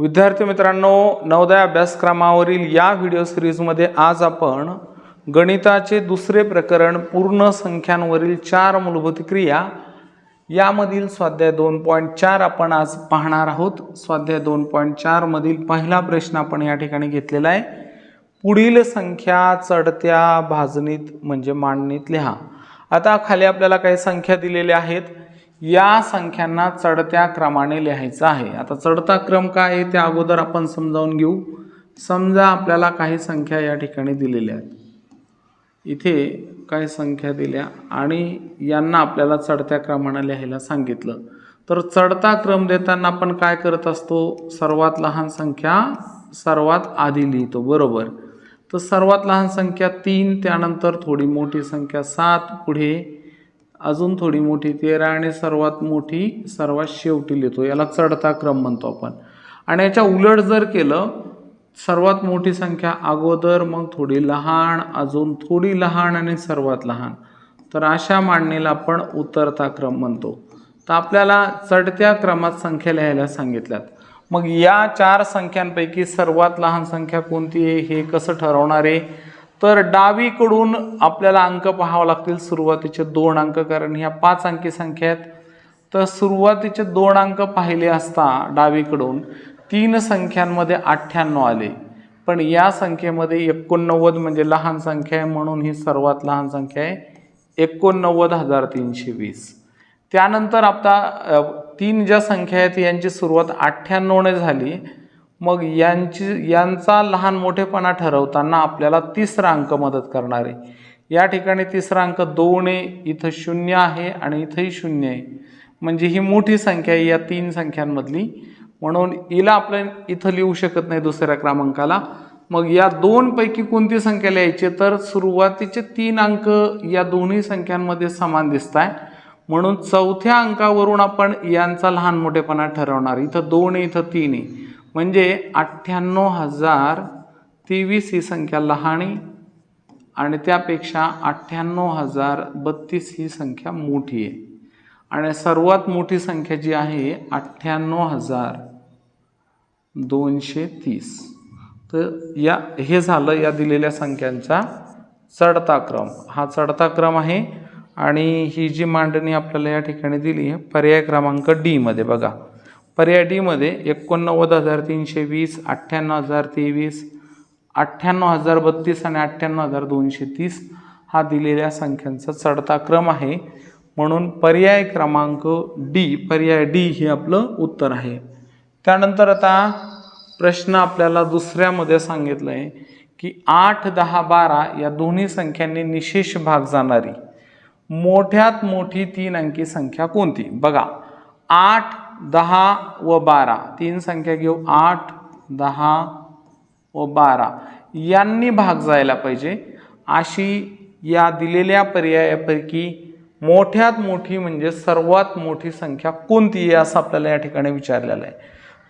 विद्यार्थी मित्रांनो नवोदय अभ्यासक्रमावरील या व्हिडिओ सिरीजमध्ये आज आपण गणिताचे दुसरे प्रकरण पूर्ण संख्यांवरील चार मूलभूत क्रिया यामधील स्वाध्याय दोन पॉईंट चार आपण आज पाहणार आहोत. स्वाध्याय दोन पॉईंट चारमधील पहिला प्रश्न आपण या ठिकाणी घेतलेला आहे. पुढील संख्या चढत्या भाजणीत म्हणजे मांडणीत लिहा. आता खाली आपल्याला काही संख्या दिलेल्या आहेत. या संख्यांना चढत्या क्रमाने लिहायचं आहे. आता चढता क्रम काय आहे ते अगोदर आपण समजावून घेऊ. समजा आपल्याला काही संख्या या ठिकाणी दिलेल्या आहेत. इथे काही संख्या दिल्या आणि यांना आपल्याला चढत्या क्रमाने लिहायला सांगितलं. तर चढता क्रम देताना आपण काय करत असतो? सर्वात लहान संख्या सर्वात आधी लिहितो. बरोबर. तर सर्वात लहान संख्या तीन त्यानंतर थोडी मोठी संख्या सात पुढे अजून थोडी मोठी तेरा आणि सर्वात मोठी सर्वात शेवटी लिहितो. याला चढता क्रम म्हणतो आपण. आणि याच्या उलट जर केलं सर्वात मोठी संख्या अगोदर मग थोडी लहान अजून थोडी लहान आणि सर्वात लहान. तर अशा मांडणीला आपण उतरता क्रम म्हणतो. तर आपल्याला चढत्या क्रमात संख्या लिहायला सांगितल्यात. मग या चार संख्यांपैकी सर्वात लहान संख्या कोणती आहे? हे कसं ठरवणार आहे? तर डावीकडून आपल्याला अंक पाहावं लागतील. सुरुवातीचे दोन अंक कारण ह्या पाच अंकी संख्या आहेत. तर सुरुवातीचे दोन अंक पाहिले असता डावीकडून तीन संख्यांमध्ये अठ्ठ्याण्णव आले. पण या संख्येमध्ये एकोणनव्वद म्हणजे लहान संख्या आहे म्हणून ही सर्वात लहान संख्या आहे. एकोणनव्वद हजार तीनशे वीस. त्यानंतर आता तीन ज्या संख्या आहेत यांची सुरुवात अठ्ठ्याण्णवने झाली. मग यांची यांचा लहान मोठेपणा ठरवताना आपल्याला तिसरा अंक मदत करणार आहे. या ठिकाणी तिसरा अंक दोन आहे इथं शून्य आहे आणि इथंही शून्य आहे. म्हणजे ही मोठी संख्या आहे या तीन संख्यांमधली. म्हणून हिला आपण इथं लिहू शकत नाही दुसऱ्या क्रमांकाला. मग या दोनपैकी कोणती संख्या लिहायची? तर सुरुवातीचे तीन अंक या दोन्ही संख्यांमध्ये समान दिसत आहे म्हणून चौथ्या अंकावरून आपण यांचा लहान मोठेपणा ठरवणार. इथं दोन आहे इथं तीन आहे म्हणजे अठ्ठ्याण्णव हजार तेवीस ही संख्या लहान आणि त्यापेक्षा अठ्ठ्याण्णव हजार बत्तीस ही संख्या मोठी आहे. आणि सर्वात मोठी संख्या जी आहे अठ्ठ्याण्णव हजार दोनशे तीस. तर या हे झालं या दिलेल्या संख्यांचा चढता क्रम. हा चढता क्रम आहे आणि ही जी मांडणी आपल्याला या ठिकाणी दिली आहे पर्याय क्रमांक डीमध्ये बघा. पर्याय डीमध्ये एकोणनव्वद हजार तीनशे वीस अठ्ठ्याण्णव हजार तेवीस अठ्ठ्याण्णव हजार बत्तीस आणि अठ्ठ्याण्णव हजार दोनशे तीस हा दिलेल्या संख्यांचा चढता क्रम आहे. म्हणून पर्याय क्रमांक डी पर्याय डी हे आपलं उत्तर आहे. त्यानंतर आता प्रश्न आपल्याला दुसऱ्यामध्ये सांगितलं आहे की आठ दहा बारा या दोन्ही संख्यांनी निशेष भाग जाणारी मोठ्यात मोठी तीन अंकी संख्या कोणती? बघा आठ दहा व बारा. तीन संख्या घेऊ. आठ दहा व बारा. यांनी भाग जायला पाहिजे. अशी या दिलेल्या पर्यायापैकी मोठ्यात मोठी म्हणजे सर्वात मोठी संख्या कोणती आहे असं आपल्याला या ठिकाणी विचारलेलं आहे.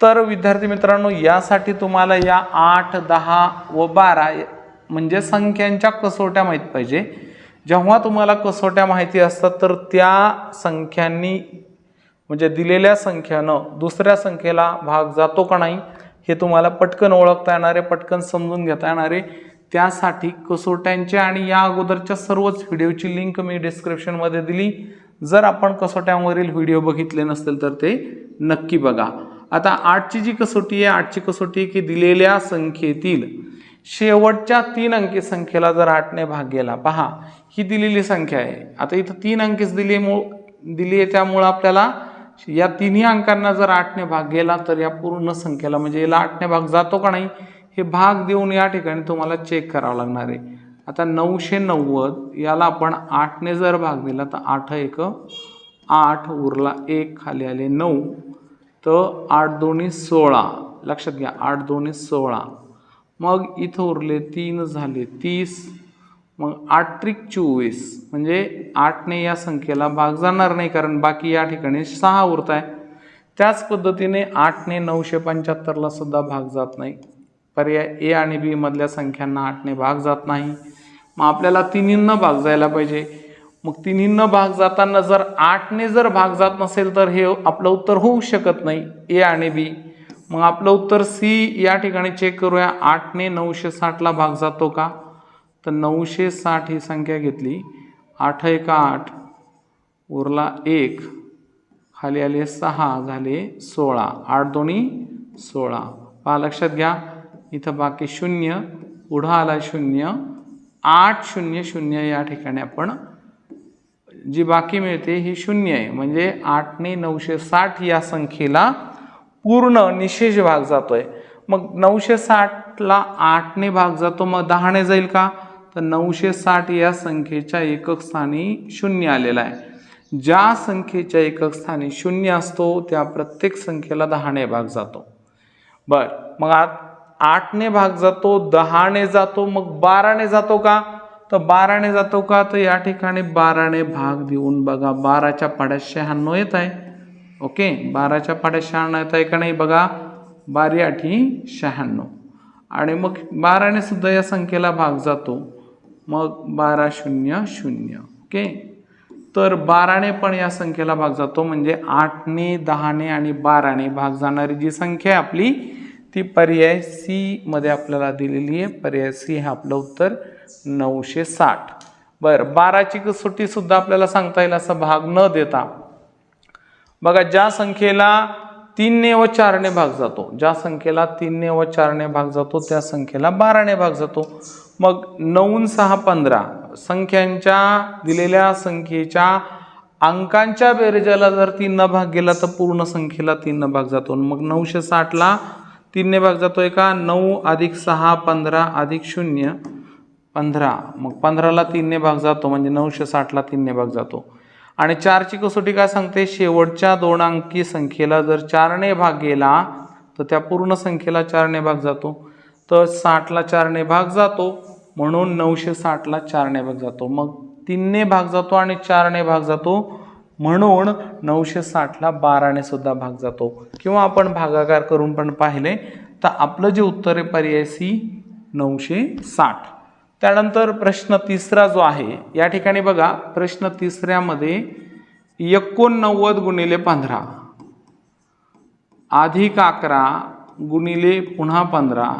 तर विद्यार्थी मित्रांनो यासाठी तुम्हाला या आठ दहा व बारा म्हणजे संख्यांच्या कसोट्या माहीत पाहिजे. जेव्हा तुम्हाला कसोट्या माहिती असतात तर त्या संख्यांनी म्हणजे दिलेल्या संख्यानं दुसऱ्या संख्येला भाग जातो का नाही हे तुम्हाला पटकन ओळखता येणारे पटकन समजून घेता येणारे. त्यासाठी कसोट्यांच्या आणि या अगोदरच्या सर्वच व्हिडिओची लिंक मी डिस्क्रिप्शनमध्ये दिली. जर आपण कसोट्यांवरील व्हिडिओ बघितले नसतील तर ते नक्की बघा. आता आठची जी कसोटी आहे आठची कसोटी आहे की दिलेल्या संख्येतील शेवटच्या तीन अंकी संख्येला जर आठने भाग गेला पहा ही दिलेली संख्या आहे. आता इथं तीन अंकीच दिली मु दिली आहे त्यामुळं आपल्याला या तिन्ही अंकांना जर आठने भाग गेला तर या पूर्ण संख्येला म्हणजे याला आठने भाग जातो का नाही हे भाग देऊन या ठिकाणी तुम्हाला चेक करावं लागणार आहे. आता नऊशे नव्वद याला आपण आठने जर भाग दिला तर आठ एक आठ उरला एक खाली आले नऊ. तर आठ दोन्ही सोळा लक्षात घ्या आठ दोन्ही सोळा. मग इथं उरले तीन झाले तीस. मग आठ त्रिक चोवीस. म्हणजे आठने या संख्येला भाग जाणार नाही कारण बाकी या ठिकाणी सहा उरत आहे. त्याच पद्धतीने आठने नऊशे पंच्याहत्तरला सुद्धा भाग जात नाही. पर्याय ए आणि बी मधल्या संख्यांना आठने भाग जात नाही. मग आपल्याला तिन्हींना भाग जायला पाहिजे. मग तिन्हींना भाग जाताना जर आठने जर भाग जात नसेल तर हे आपलं उत्तर होऊ शकत नाही ए आणि बी. मग आपलं उत्तर सी या ठिकाणी चेक करूया. आठने नऊशे साठला भाग जातो का? तर नऊशे साठ ही संख्या घेतली. आठ एक आठ उरला एक. खाली आले सहा झाले सोळा. आठ दोन्ही सोळा. पहा लक्षात घ्या. इथं बाकी शून्य पुढं आला शून्य. आठ शून्य शून्य या ठिकाणी आपण जी बाकी मिळते ही शून्य आहे. म्हणजे आठने नऊशे साठ या संख्येला पूर्ण निशेष भाग जातोय. मग नऊशे साठला आठने भाग जातो मग दहाने जाईल का? तर नऊशे साठ या संख्येच्या एकक स्थानी शून्य आलेला आहे. ज्या संख्येच्या एकक स्थानी शून्य असतो त्या प्रत्येक संख्येला दहाने भाग जातो. बर मग आत आठने भाग जातो दहाने जातो मग बाराने जातो का? तर बाराने जातो का? तर या ठिकाणी बाराने भाग देऊन बघा बाराच्या पाड्यात शहाण्णव येत आहे. ओके बाराच्या पाड्यात शहाण्णव येत आहे का नाही बघा? बारी आठी शहाण्णव. आणि मग बाराने सुद्धा या संख्येला भाग जातो. मग बारा शून्य शून्य ओके? तर बाराने पण या संख्येला भाग जातो म्हणजे आठने दहाने आणि बाराने भाग जाणारी जी संख्या आहे आपली ती पर्याय सी मध्ये आपल्याला दिलेली आहे. पर्याय सी हे आपलं उत्तर नऊशे साठ. बरं बाराची कसोटी सुद्धा आपल्याला सांगता येईल असा भाग न देता. बघा ज्या संख्येला तीनने व चारने भाग जातो ज्या संख्येला तीनने व चारने भाग जातो त्या संख्येला बाराने भाग जातो. मग नऊन सहा पंधरा संख्यांच्या दिलेल्या संख्येच्या अंकांच्या बेरजेला जर तीननं भाग गेला तर पूर्ण संख्येला तीन भाग जातो. मग नऊशे साठला तीनने भाग जातोय का नऊ अधिक सहा पंधरा अधिक शून्य पंधरा. मग पंधराला तीनने भाग जातो म्हणजे नऊशे साठला तीनने भाग जातो. आणि चारची कसोटी काय सांगते? शेवटच्या दोन अंकी संख्येला जर चारने भाग गेला तर त्या पूर्ण संख्येला चारने भाग जातो. तर साठला चारने भाग जातो. म्हणून नऊशे साठला चारने भाग जातो. मग तीनने भाग जातो आणि चारने भाग जातो. म्हणून नऊशे साठला बाराने सुद्धा भाग जातो. किंवा आपण भागाकार करून पण पाहिले तर आपलं जे उत्तर आहे पर्याय सी नऊशे साठ. त्यानंतर प्रश्न तिसरा जो आहे या ठिकाणी बघा प्रश्न तिसऱ्यामध्ये एकोणनव्वद गुणिले पंधरा अधिक अकरा गुणिले पुन्हा पंधरा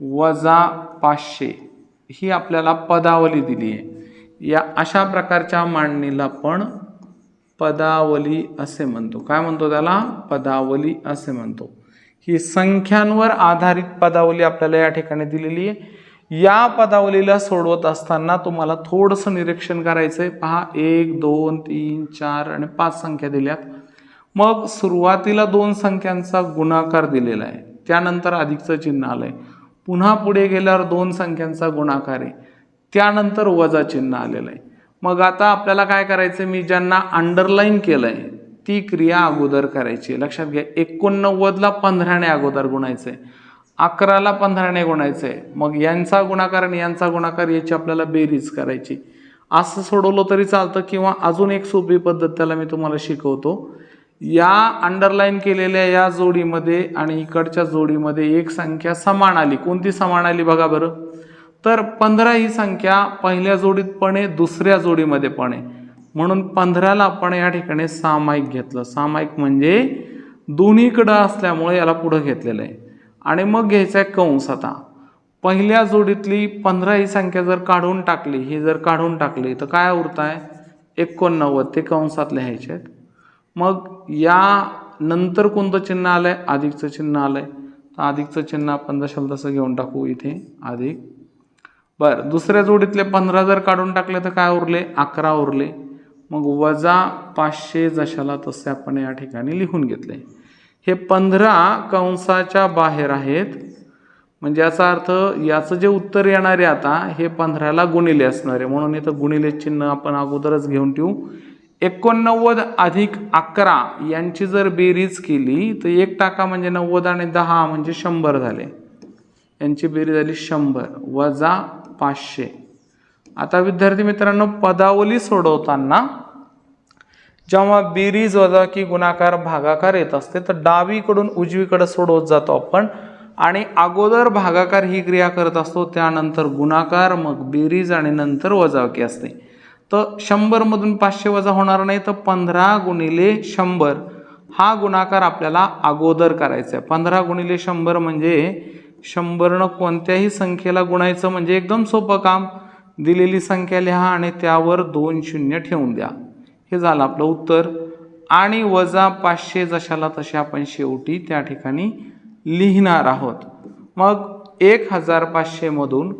वजा पाचशे. ही आपल्याला पदावली दिली आहे. या अशा प्रकारच्या मांडणीला पण पदावली असे म्हणतो. काय म्हणतो त्याला? पदावली असे म्हणतो. ही संख्यांवर आधारित पदावली आपल्याला या ठिकाणी दिलेली आहे. या पदावलीला सोडवत असताना तुम्हाला थोडंसं निरीक्षण करायचं आहे पहा एक दोन तीन चार आणि पाच संख्या दिल्यात. मग सुरुवातीला दोन संख्यांचा गुणाकार दिलेला आहे. त्यानंतर अधिकचं चिन्ह आलं आहे पुन्हा पुढे गेल्यावर दोन संख्यांचा गुणाकार आहे. त्यानंतर वजा चिन्ह आलेलं आहे. मग आता आपल्याला काय करायचं? मी ज्यांना अंडरलाईन केलं आहे ती क्रिया अगोदर करायची लक्षात घ्या एकोणनव्वदला पंधराने अगोदर गुणायचं आहे. अकराला पंधराने गुणायचं आहे. मग यांचा गुणाकार आणि यांचा गुणाकार याची आपल्याला बेरीज करायची असं सोडवलं तरी चालतं किंवा अजून एक सोपी पद्धत त्याला मी तुम्हाला शिकवतो. या अंडरलाईन केलेल्या या जोडीमध्ये आणि इकडच्या जोडीमध्ये एक संख्या समान आली. कोणती समान आली बघा बरं. तर पंधरा ही संख्या पहिल्या जोडीत पण आहे दुसऱ्या जोडीमध्ये पण आहे. म्हणून पंधराला आपण या ठिकाणी सामायिक घेतलं. सामायिक म्हणजे दोन्हीकडं असल्यामुळे याला पुढं घेतलेलं आहे. आणि मग घ्यायचा आहे कंस आता. पहिल्या जोडीतली पंधरा ही संख्या जर काढून टाकली ही जर काढून टाकली तर काय उरत आहे एकोणनव्वद ते कंसात लिहायचे आहेत. मग या नंतर कोणतं चिन्ह आलं आहे अधिकचं चिन्ह आलं आहे तर अधिकचं चिन्ह आपण जशाल तसं घेऊन टाकू इथे अधिक बरं दुसऱ्या जोडीतले पंधरा जर काढून टाकले तर काय उरले? अकरा उरले. मग वजा पाचशे जशाला तसे आपण या ठिकाणी लिहून घेतले. हे पंधरा कंसाच्या बाहेर आहेत. म्हणजे याचा अर्थ याचं जे उत्तर येणार आहे आता हे पंधराला गुणिले असणार आहे. म्हणून इथं गुणिले चिन्ह आपण अगोदरच घेऊन ठेवू. एकोणनव्वद अधिक अकरा यांची जर बेरीज केली तर एक टाका म्हणजे नव्वद आणि दहा म्हणजे शंभर झाले. यांची बेरीज झाली शंभर वजा पाचशे. आता विद्यार्थी मित्रांनो पदावली सोडवताना जेव्हा बेरीज वजा की गुणाकार भागाकार येत असते तर डावीकडून उजवीकडे सोडवत जातो आपण आणि अगोदर भागाकार ही क्रिया करत असतो त्यानंतर गुणाकार मग बेरीज आणि नंतर वजावकी असते. तर शंभरमधून पाचशे वजा होणार नाही तर पंधरा गुणिले शंभर. हा गुणाकार आपल्याला अगोदर करायचा आहे. पंधरा गुणिले शंभर म्हणजे शंभरनं कोणत्याही संख्येला गुणायचं म्हणजे एकदम सोपं काम. दिलेली संख्या लिहा आणि त्यावर दोन शून्य ठेवून द्या. हे झालं आपलं उत्तर. आणि वजा पाचशे जशाला तसे आपण शेवटी त्या ठिकाणी लिहिणार आहोत. मग एक हजार पाचशेमधून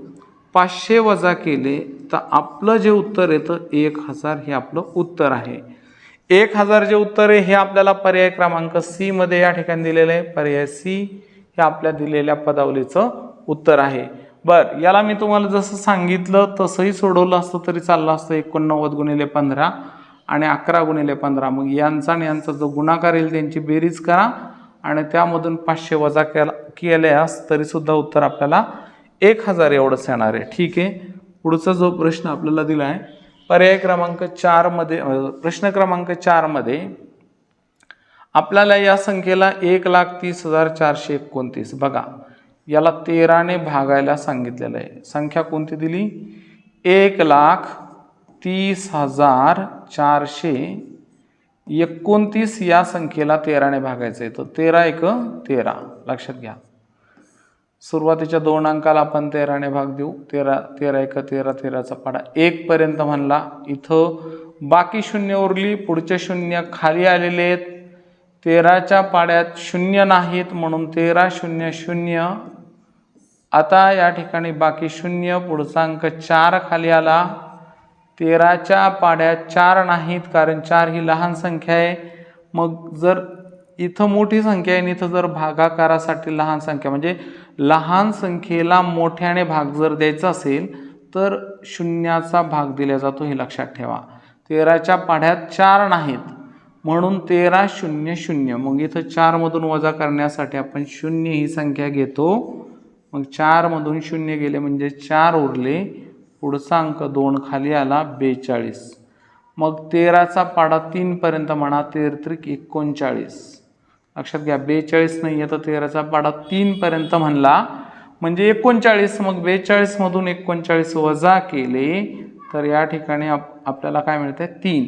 पाचशे वजा केले तर आपलं जे उत्तर येतं एक हजार हे आपलं उत्तर आहे. एक हजार जे उत्तर आहे हे आपल्याला पर्याय क्रमांक सीमध्ये या ठिकाणी दिलेलं आहे. पर्याय सी हे आपल्या दिलेल्या पदावलीचं उत्तर आहे. बर याला मी तुम्हाला जसं सांगितलं तसंही सोडवलं असतं तरी चाललं असतं. एकोणनव्वद गुणिले पंधरा आणि अकरा गुणिले पंधरा. मग यांचा आणि यांचा जो गुणाकार येईल त्यांची बेरीज करा आणि त्यामधून पाचशे वजा केला केल्यास तरीसुद्धा उत्तर आपल्याला एक हजार एवढंच येणार आहे. ठीक आहे. पुढचा जो प्रश्न आपल्याला दिला आहे पर्याय क्रमांक चारमध्ये प्रश्न क्रमांक चारमध्ये आपल्याला या संख्येला एक लाख तीस हजार चारशे एकोणतीस. बघा याला तेराने भागायला सांगितलेलं आहे. संख्या कोणती दिली? एक लाख तीस हजार चारशे एकोणतीस या संख्येला तेराने भागायचं आहे. तर तेरा एक तेरा. लक्षात घ्या. सुरुवातीच्या दोन अंकाला आपण तेराने भाग देऊ. तेरा तेरा एक तेरा तेराचा पाडा एकपर्यंत म्हणला. इथं बाकी शून्य उरली पुढचे शून्य खाली आलेले आहेत. तेराच्या पाड्यात शून्य नाहीत म्हणून तेरा शून्य शून्य. आता या ठिकाणी बाकी शून्य पुढचा अंक चार खाली आला. तेराच्या पाड्यात चार नाहीत कारण चार ही लहान संख्या आहे. मग जर इथं मोठी संख्या आहे आणि इथं जर भागाकारासाठी लहान संख्या म्हणजे लहान संख्येला मोठ्याने भाग जर द्यायचा असेल तर शून्याचा भाग दिला जातो हे लक्षात ठेवा. तेराच्या पाढ्यात चार नाहीत म्हणून तेरा शून्य शून्य. मग इथं चारमधून वजा करण्यासाठी आपण शून्य ही संख्या घेतो. मग चारमधून शून्य गेले म्हणजे चार उरले. पुढचा अंक दोन खाली आला बेचाळीस. मग तेराचा पाडा तीनपर्यंत म्हणा तेरत्रिक एकोणचाळीस. लक्षात घ्या बेचाळीस नाही आहे तर तेराचा पाडा तीनपर्यंत म्हणला म्हणजे एकोणचाळीस मग बेचाळीसमधून एकोणचाळीस वजा केले तर या ठिकाणी आप आपल्याला काय मिळते तीन.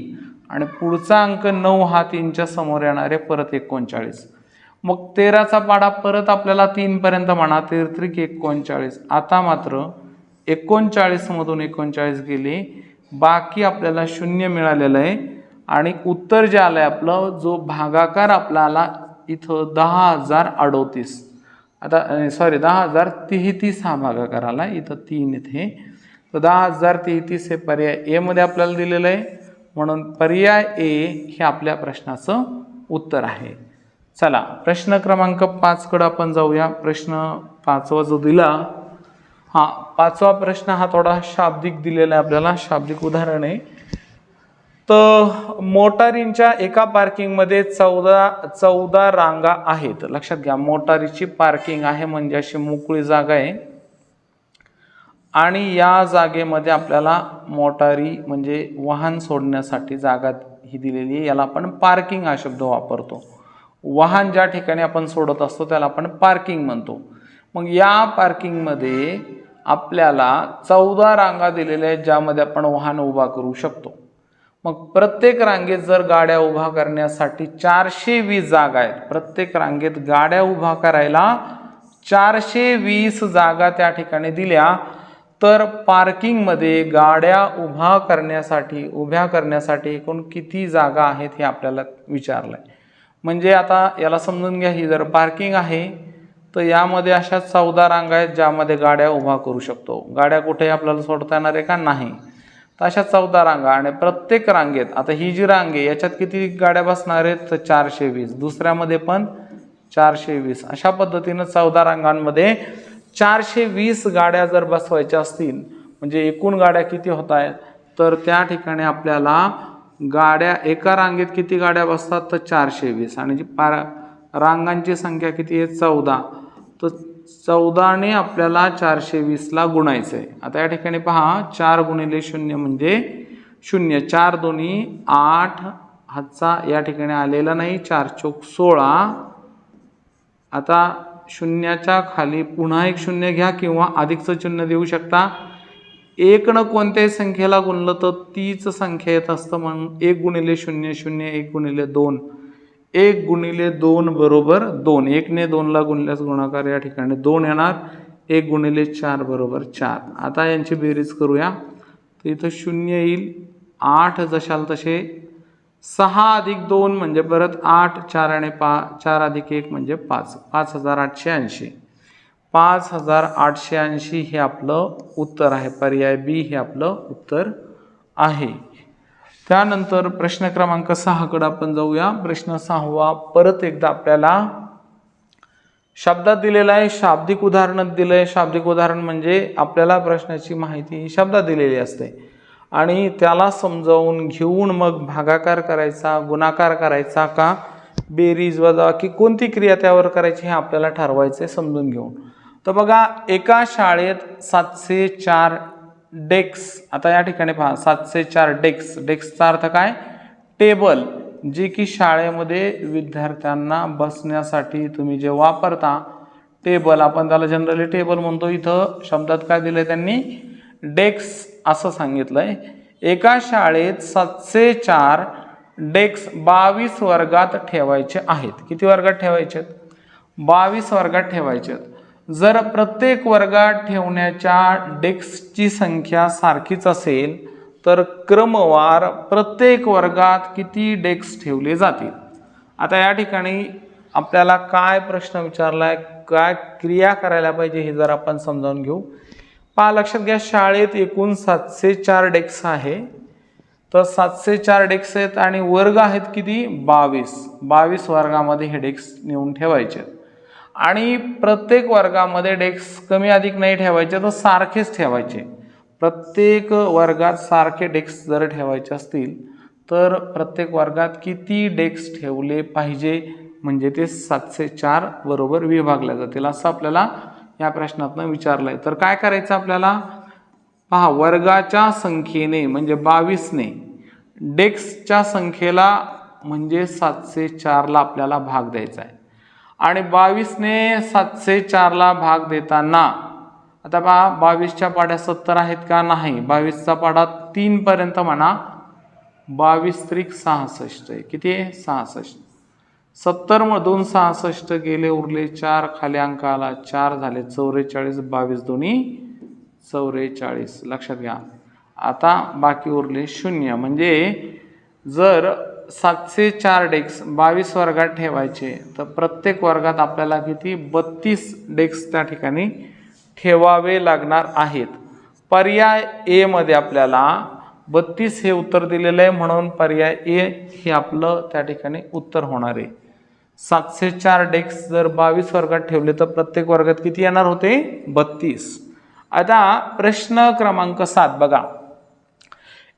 आणि पुढचा अंक नऊ हा तीनच्या समोर येणारे परत एकोणचाळीस. मग तेराचा पाडा परत आपल्याला तीनपर्यंत म्हणा तेर त्रिक एकोणचाळीस. आता मात्र एकोणचाळीसमधून एकोणचाळीस गेले बाकी आपल्याला शून्य मिळालेलं आहे. आणि उत्तर जे आलं आहे आपलं जो भागाकार आपला आला इथं दहा हजार अडोतीस. आता सॉरी दहा हजार तेहतीस हा भागाकार आला इथं तीन इथे तर दहा हजार तेहतीस हे पर्याय एमध्ये आपल्याला दिलेलं आहे. म्हणून पर्याय ए हे आपल्या प्रश्नाचं उत्तर आहे. चला प्रश्न क्रमांक पाचकडं आपण जाऊया. प्रश्न पाचवा जो दिला हा पाचवा प्रश्न हा थोडा शाब्दिक दिलेला आहे आपल्याला. शाब्दिक उदाहरण आहे. तर मोटारींच्या एका पार्किंगमध्ये चौदा चौदा रांगा आहेत. लक्षात घ्या मोटारीची पार्किंग आहे म्हणजे अशी मोकळी जागा आहे. आणि या जागेमध्ये आपल्याला मोटारी म्हणजे वाहन सोडण्यासाठी जागा ही दिलेली आहे. याला आपण पार्किंग हा शब्द वापरतो. वाहन ज्या ठिकाणी आपण सोडत असतो त्याला आपण पार्किंग म्हणतो. मग या पार्किंगमध्ये आपल्याला चौदा रांगा दिलेल्या आहेत ज्यामध्ये आपण वाहन उभा करू शकतो. मग प्रत्येक रांगेत जर गाड्या उभा करण्यासाठी चारशे वीस जागा आहेत. प्रत्येक रांगेत गाड्या उभा करायला चारशे वीस जागा त्या ठिकाणी दिल्या. तर पार्किंगमध्ये गाड्या उभा करण्यासाठी उभ्या करण्यासाठी एकूण किती जागा आहेत हे आपल्याला विचारलं आहे म्हणजे आता याला समजून घ्या ही जर पार्किंग आहे तर यामध्ये अशा चौदा रांगा आहेत ज्यामध्ये गाड्या उभा करू शकतो. गाड्या कुठे आपल्याला सोडता येणार आहे का? नाही. तर अशा चौदा रांगा आणि प्रत्येक रांगेत आता ही जी रांग आहे याच्यात किती गाड्या बसणार आहेत? तर चारशे वीस. दुसऱ्यामध्ये पण चारशे वीस. अशा पद्धतीनं चौदा रांगांमध्ये चारशे वीस गाड्या जर बसवायच्या असतील म्हणजे एकूण गाड्या किती होत आहेत? तर त्या ठिकाणी आपल्याला गाड्या एका रांगेत किती गाड्या बसतात? तर चारशे वीस. आणि जी पार रांगांची संख्या किती आहे? चौदा. तर चौदाने आपल्याला चारशे वीसला गुणायचं आहे आता या ठिकाणी पहा चार गुणिले शून्य म्हणजे शून्य. चार दोन्ही आठ हातचा या ठिकाणी आलेला नाही चार चौक सोळा. आता शून्याच्या खाली पुन्हा एक शून्य घ्या किंवा अधिकचं चिन्ह देऊ शकता. एकनं कोणत्याही संख्येला गुणलं तर तीच संख्या येत असतं म्हणून एक गुणिले शून्य शून्य एक गुणिले दोन. एक गुणिले दोन बरोबर दोन. एकने दोनला गुणल्यास गुणाकार या ठिकाणी दोन येणार. एक गुणिले चार बरोबर चार. आता यांची बेरीज करूया. तर इथं शून्य येईल. आठ जशाल तसे. सहा अधिक दोन म्हणजे परत आठ. चार आणि पा चार अधिक एक म्हणजे पाच. पाच हजार आठशे ऐंशी. पाच हजार आठशे ऐंशी हे आपलं उत्तर आहे. पर्याय बी हे आपलं उत्तर आहे. त्यानंतर प्रश्न क्रमांक सहाकडे आपण जाऊया. प्रश्न सहावा परत एकदा आपल्याला शब्दात दिलेला आहे शाब्दिक उदाहरणात दिलं आहे शाब्दिक उदाहरण म्हणजे आपल्याला प्रश्नाची माहिती ही शब्दात दिलेली असते. आणि त्याला समजावून घेऊन मग भागाकार करायचा गुणाकार करायचा का बेरीज वजा की कोणती क्रिया त्यावर करायची हे आपल्याला ठरवायचे समजून घेऊन. तर बघा एका शाळेत सातशे चार डेक्स. आता या ठिकाणी पहा सातशे चार डेक्स. डेक्सचा अर्थ काय? टेबल जे की शाळेमध्ये विद्यार्थ्यांना बसण्यासाठी तुम्ही जे वापरता टेबल आपण त्याला जनरली टेबल म्हणतो. इथं शब्दात काय दिलं आहे त्यांनी? डेक्स असं सांगितलंय. एका शाळेत सातशे चार डेक्स बावीस वर्गात ठेवायचे आहेत. किती वर्गात ठेवायचे आहेत बावीस वर्गात ठेवायचे आहेत जर प्रत्येक वर्गात ठेवण्याच्या डेस्कची संख्या सारखीच असेल तर क्रमवार प्रत्येक वर्गात किती डेस्क ठेवले जातील? आता या ठिकाणी आपल्याला काय प्रश्न विचारलाय काय क्रिया करायला पाहिजे हे जर आपण समजावून घेऊ. पहा लक्षात घ्या शाळेत एकूण सातशे चार डेस्क आहे. तर सातशे चार डेस्क आहेत आणि वर्ग आहेत किती? बावीस. बावीस वर्गामध्ये हे डेस्क नेऊन ठेवायचे आहेत. आणि प्रत्येक वर्गामध्ये डेस्क कमी अधिक नाही ठेवायचे तर सारखेच ठेवायचे. प्रत्येक वर्गात सारखे डेस्क जर ठेवायचे असतील तर प्रत्येक वर्गात किती डेस्क ठेवले पाहिजे? म्हणजे ते सातशे चार बरोबर विभागल्या जातील असं आपल्याला या प्रश्नातनं विचारलं आहे तर काय करायचं आपल्याला? पहा वर्गाच्या संख्येने म्हणजे बावीसने डेस्कच्या संख्येला म्हणजे सातशे चारला आपल्याला भाग द्यायचा आहे. आणि बावीसने सातशे चारला भाग देताना. आता पहा बावीसच्या पाड्या सत्तर आहेत का नाही? बावीसचा पाडा तीनपर्यंत म्हणा. बावीस त्रिक सहासष्ट आहे. किती आहे? सहासष्ट. सत्तरमधून सहासष्ट गेले उरले चार खाली अंकाला चार झाले. चौवेचाळीस बावीस दोन्ही चौवेचाळीस लक्षात घ्या. आता बाकी उरले शून्य. म्हणजे जर सातशे चार डेस्क बावीस वर्गात ठेवायचे. तर प्रत्येक वर्गात आपल्याला किती? बत्तीस डेस्क त्या ठिकाणी ठेवावे लागणार आहेत. पर्याय एमध्ये आपल्याला बत्तीस हे उत्तर दिलेलं आहे म्हणून पर्याय ए हे आपलं त्या ठिकाणी उत्तर होणार आहे. सातशे चार डेस्क जर बावीस वर्गात ठेवले तर प्रत्येक वर्गात किती येणार होते? बत्तीस. आता प्रश्न क्रमांक सात बघा.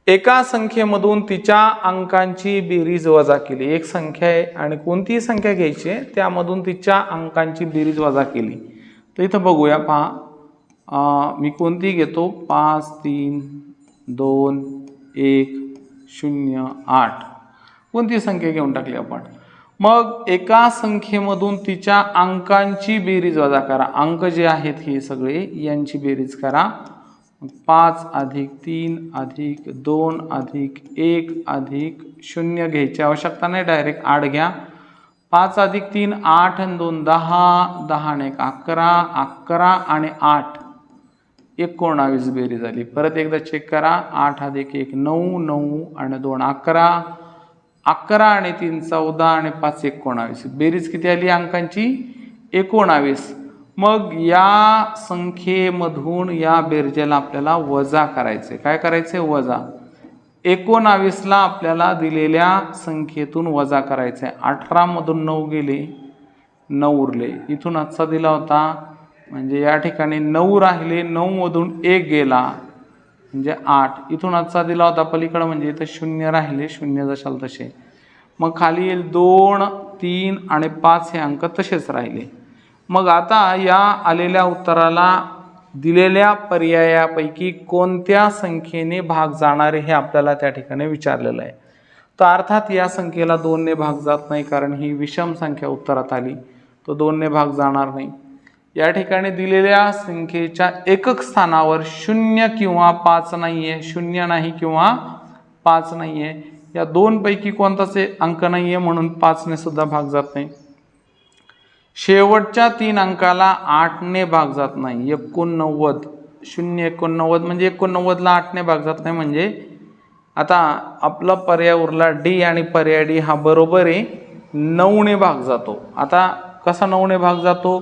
एका संख्येमधून तिच्या अंकांची बेरीज वजा केली. एक संख्या आहे आणि कोणतीही संख्या घ्यायची आहे त्यामधून तिच्या अंकांची बेरीज वजा केली. तर इथं बघूया पहा. मी कोणती घेतो? पाच तीन दोन एक शून्य आठ. कोणती संख्या घेऊन टाकली आपण. मग एका संख्येमधून तिच्या अंकांची बेरीज वजा करा. अंक जे आहेत हे सगळे यांची बेरीज करा. म्हणजे पाच अधिक तीन अधिक दोन अधिक एक अधिक शून्य घ्यायची आवश्यकता नाही. डायरेक्ट आठ घ्या. पाच अधिक तीन आठ आणि दोन दहा. दहा आणि एक अकरा. अकरा आणि आठ. एकोणावीस बेरीज झाली परत एकदा चेक करा. आठ अधिक एक नऊ. नऊ आणि दोन अकरा. अकरा आणि तीन चौदा आणि पाच एकोणावीस. बेरीज किती आली अंकांची? एकोणावीस. मग या संख्येमधून या बेरजेला आपल्याला वजा करायचे. काय करायचे? वजा. एकोणावीसला आपल्याला दिलेल्या संख्येतून वजा करायचे. अठरामधून नऊ गेले नऊ उरले. इथून आजचा दिला होता. म्हणजे या ठिकाणी नऊ राहिले नऊमधून एक गेला. म्हणजे आठ. इथून आजचा दिला होता पलीकडं म्हणजे इथं शून्य राहिले. शून्य जशाल तसे. मग खाली येईल दोन तीन आणि पाच हे अंक तसेच राहिले. मग आता या आलेल्या उत्तराला दिलेल्या पर्यायापैकी कोणत्या संख्येने भाग जाणारे हे आपल्याला त्या ठिकाणी विचारलेलं आहे. तर अर्थात या संख्येला दोनने भाग जात नाही कारण ही विषम संख्या उत्तरात आली. तो दोनने भाग जाणार नाही. या ठिकाणी दिलेल्या संख्येच्या एकक स्थानावर शून्य किंवा पाच नाही आहे शून्य नाही किंवा पाच नाही आहे या दोनपैकी कोणताच अंक नाही आहे म्हणून पाचने सुद्धा भाग जात नाही. शेवटच्या तीन अंकाला आठने भाग जात नाही. एकोणनव्वद. शून्य एकोणनव्वद म्हणजे एकोणनव्वदला आठने भाग जात नाही म्हणजे आता आपला पर्याय उरला डी आणि पर्याय डी हा बरोबर आहे नऊने भाग जातो. आता कसा नऊने भाग जातो?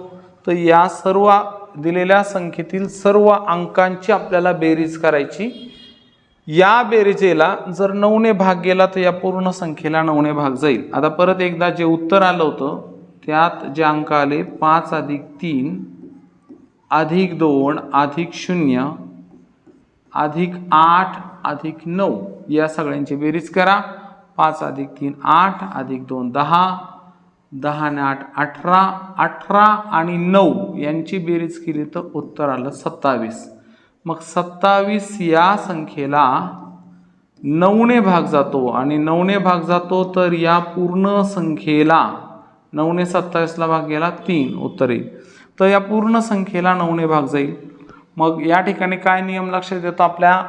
तर या सर्व दिलेल्या संख्येतील सर्व अंकांची आपल्याला बेरीज करायची. या बेरीजेला जर नऊने भाग गेला तर या पूर्ण संख्येला नऊने भाग जाईल. आता परत एकदा जे उत्तर आलं होतं त्यात जे अंक आले पाच अधिक तीन अधिक दोन अधिक शून्य अधिक आठ अधिक नऊ या सगळ्यांची बेरीज करा. पाच अधिक तीन आठ अधिक दोन दहा दहा आणि आठ अठरा अठरा आणि नऊ यांची बेरीज केली तर उत्तर आलं सत्तावीस. मग सत्तावीस या संख्येला नऊने भाग जातो आणि नऊने भाग जातो तर या पूर्ण संख्येला नऊने सत्तावीसला भाग गेला तीन उत्तर. येईल तर या पूर्ण संख्येला नऊने भाग जाईल. मग या ठिकाणी काय नियम लक्षात येतो आपल्या?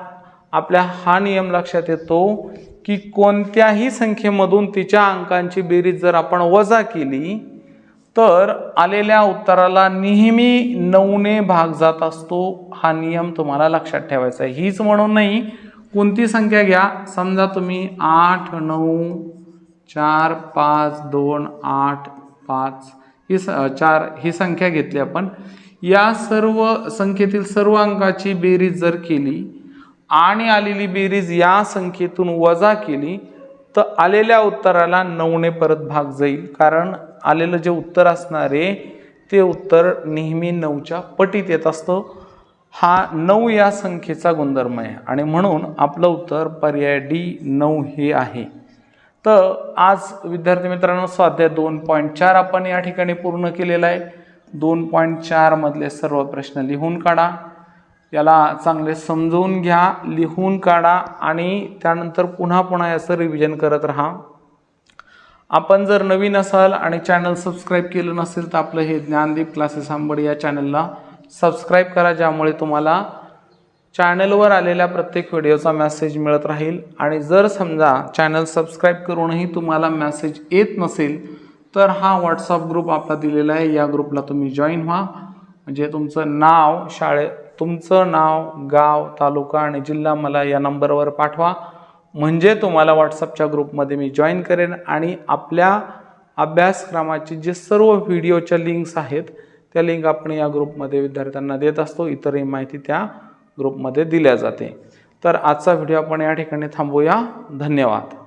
आपल्या हा नियम लक्षात येतो की कोणत्याही संख्येमधून तिच्या अंकांची बेरीज जर आपण वजा केली तर आलेल्या उत्तराला नेहमी नऊने भाग जात असतो. हा नियम तुम्हाला लक्षात ठेवायचा आहे. हीच म्हणून नाही कोणती संख्या घ्या? समजा तुम्ही आठ नऊ चार पाच दोन आठ पाच ही स चार ही संख्या घेतली आपण. या सर्व संख्येतील सर्व अंकाची बेरीज जर केली आणि आलेली बेरीज या संख्येतून वजा केली तर आलेल्या उत्तराला नऊने परत भाग जाईल. कारण आलेलं जे उत्तर असणार आहे ते उत्तर नेहमी नऊच्या पटीत येत असतं. हा नऊ या संख्येचा गुणधर्म आहे. आणि म्हणून आपलं उत्तर पर्याय डी नऊ हे आहे. तर आज विद्यार्थी मित्रांनो स्वाध्याय दोन पॉईंट चार आपण या ठिकाणी पूर्ण केलेला आहे. दोन पॉईंट चारमधले सर्व प्रश्न लिहून काढा. याला चांगले समजवून घ्या लिहून काढा आणि त्यानंतर पुन्हा पुन्हा याचं रिव्हिजन करत राहा. आपण जर नवीन असाल आणि चॅनल सबस्क्राईब केलं नसेल तर आपलं हे ज्ञानदीप क्लासेस आंबड या चॅनलला सबस्क्राईब करा ज्यामुळे तुम्हाला चॅनलवर आलेल्या प्रत्येक व्हिडिओचा मॅसेज मिळत राहील. आणि जर समजा चॅनल सबस्क्राईब करूनही तुम्हाला मॅसेज येत नसेल तर हा व्हॉट्सअप ग्रुप आपला दिलेला आहे. या ग्रुपला तुम्ही जॉईन व्हा. म्हणजे तुमचं नाव शाळे तुमचं नाव गाव तालुका आणि जिल्हा मला या नंबरवर पाठवा. म्हणजे तुम्हाला व्हॉट्सअपच्या ग्रुपमध्ये मी जॉईन करेन. आणि आपल्या अभ्यासक्रमाचे जे सर्व व्हिडिओच्या लिंक्स आहेत त्या लिंक आपण या ग्रुपमध्ये विद्यार्थ्यांना देत असतो. इतरही माहिती त्या ग्रुपमध्ये दिल्या जाते. तर आजचा व्हिडिओ आपण या ठिकाणी थांबूया. धन्यवाद.